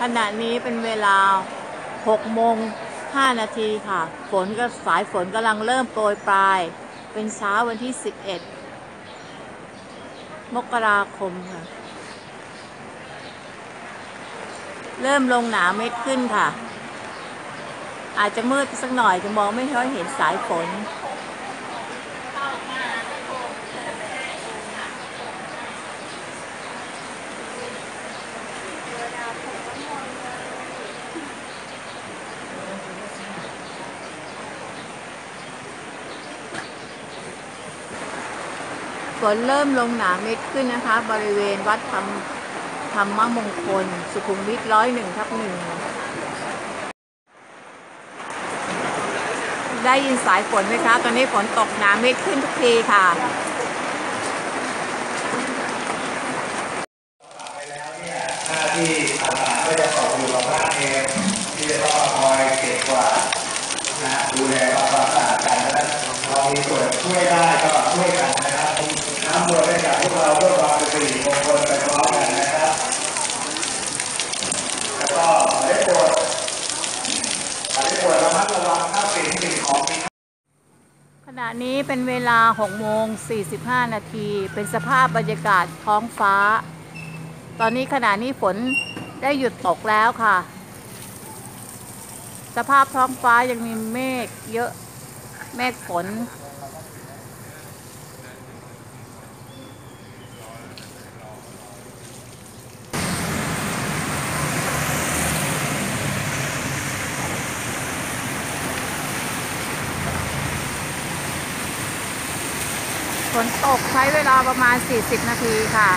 ขณะนี้เป็นเวลา6โมง5นาทีค่ะ ฝนก็สายฝนกำลังเริ่มโปรยปลาย เป็นเช้าวันที่ 11 มกราคมค่ะ เริ่มลงหนาเม็ดขึ้นค่ะ อาจจะมืดสักหน่อยจะมองไม่ค่อยเห็นสายฝน ฝนเริ่มลงหนาเม็ดขึ้นนะคะ บริเวณวัดธรรมธรรมมงคล สุขุมวิทร้อยหนึ่งทับหนึ่งได้ยินสายฝนไหมคะ ตอนนี้ฝนตกหนาเม็ดขึ้นทุกทีค่ะหน้าที่ต่างๆก็จะตกอยู่กับพระเองที่จะต้องคอยเก็บกวาดนะดูแลความสะอาดกันนะครับเรามีส่วนช่วยได้ก็ช่วยกันนะ น้ำมวลได้จากพวกเราเพื่อความเป็นสิริมงคลไปพร้อมกันนะครับ แล้วก็ได้โปรดได้โปรดระมัดระวังทรัพย์สินสิ่งของมีขณะนี้เป็นเวลา6โมง45 นาที เป็นสภาพบรรยากาศท้องฟ้า ตอนนี้ขณะนี้ฝนได้หยุดตกแล้วค่ะ สภาพท้องฟ้ายังมีเมฆเยอะ เมฆฝน ฝนตกใช้เวลาประมาณ 40 นาทีค่ะ